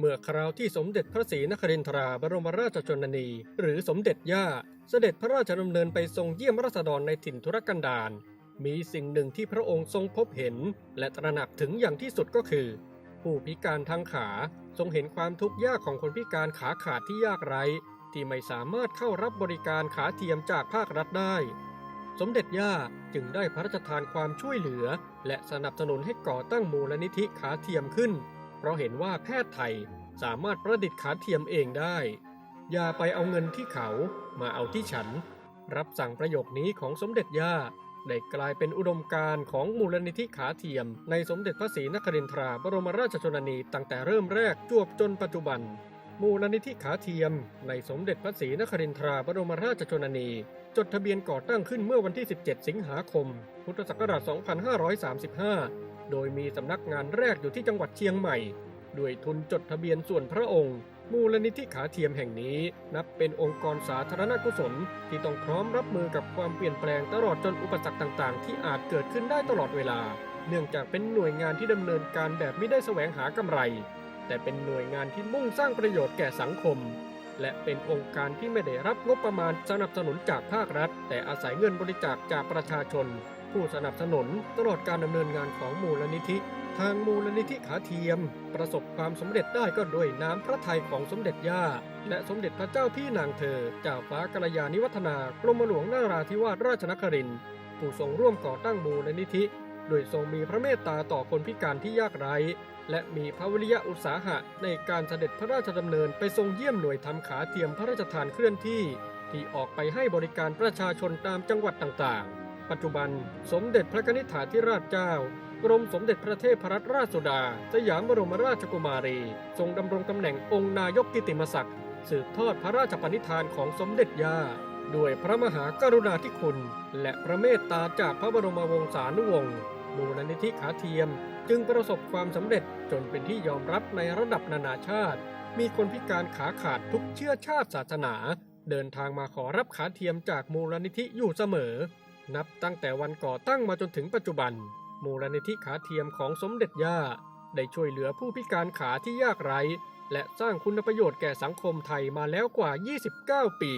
เมื่อคราวที่สมเด็จพระศรีนครินทราบรมราชชนนี หรือสมเด็จย่า เสด็จพระราชดำเนินไปทรงเยี่ยมราษฎรในถิ่นธุรกันดารมีสิ่งหนึ่งที่พระองค์ทรงพบเห็น และตระหนักถึงอย่างที่สุดก็คือ ผู้พิการทางขาทรงเห็นความทุกข์ยากของคนพิการขาขาดที่ยากไร้ ที่ไม่สามารถเข้ารับบริการขาเทียมจากภาครัฐได้ สมเด็จย่าจึงได้พระราชทานความช่วยเหลือ และสนับสนุนให้ก่อตั้งมูลนิธิขาเทียมขึ้น เพราะเห็นว่าแพทย์ไทยสามารถประดิษฐ์ขาเทียมเองได้ อย่าไปเอาเงินที่เขามาเอาที่ฉัน รับสั่งประโยคนี้ของสมเด็จย่าได้กลายเป็นอุดมการณ์ของมูลนิธิขาเทียม ในสมเด็จพระศรีนครินทราบรมราชชนนีตั้งแต่เริ่มแรกจวบจนปัจจุบัน มูลนิธิขาเทียม ในสมเด็จพระศรีนครินทราบรมราชชนนี จดทะเบียนก่อตั้งขึ้นเมื่อวันที่ 17 สิงหาคม พุทธศักราช 2535 โดยมีสำนักงานแรกอยู่ที่จังหวัดเชียงใหม่ ด้วยทุนจดทะเบียนส่วนพระองค์ มูลนิธิขาเทียมแห่งนี้ นับเป็นองค์กรสาธารณกุศล ที่ต้องพร้อมรับมือกับความเปลี่ยนแปลงตลอดจนอุปสรรคต่างๆ ที่อาจเกิดขึ้นได้ตลอดเวลา เนื่องจากเป็นหน่วยงานที่ดำเนินการแบบไม่ได้แสวงหากำไร แต่เป็นหน่วยงานที่มุ่งสร้างประโยชน์แก่สังคมและเป็นองค์การที่ไม่ได้รับงบประมาณสนับสนุนจากภาครัฐ แต่อาศัยเงินบริจาคจากประชาชน ผู้สนับสนุนตลอดการดำเนินงานของมูลนิธิ ทางมูลนิธิขาเทียม ประสบความสำเร็จได้ก็ด้วยน้ำพระทัยของสมเด็จย่า และสมเด็จพระเจ้าพี่นางเธอเจ้าฟ้ากัลยาณิวัฒนากรมหลวงนาราธิวาสราชนครินทร์ผู้ทรงร่วมก่อตั้งมูลนิธิ โดยทรงมีพระเมตตาต่อคนพิการที่ยากไร้ และมีพระวิริยะอุตสาหะในการเสด็จพระราชดำเนินไปทรงเยี่ยมหน่วยทำขาเทียมพระราชทานเคลื่อนที่ ที่ออกไปให้บริการประชาชนตามจังหวัดต่างๆ ปัจจุบันสมเด็จพระนิษฐาธิราชเจ้ากรมสมเด็จพระเทพรัตนราชสุดา สยามบรมราชกุมารี ทรงดำรงตำแหน่งองค์นายกกิติมศักดิ์สืบทอดพระราชปณิธานของสมเด็จย่าด้วยพระมหากรุณาธิคุณ และพระเมตตาจากพระบรมวงศานุวงศ์มูลนิธิขาเทียม จึงประสบความสำเร็จจนเป็นที่ยอมรับในระดับนานาชาติ มีคนพิการขาขาดทุกเชื้อชาติศาสนา เดินทางมาขอรับขาเทียมจากมูลนิธิอยู่เสมอ นับตั้งแต่วันก่อตั้งมาจนถึงปัจจุบัน มูลนิธิขาเทียมของสมเด็จย่า ได้ช่วยเหลือผู้พิการขาที่ยากไร้ และสร้างคุณประโยชน์แก่สังคมไทยมาแล้วกว่า 29 ปี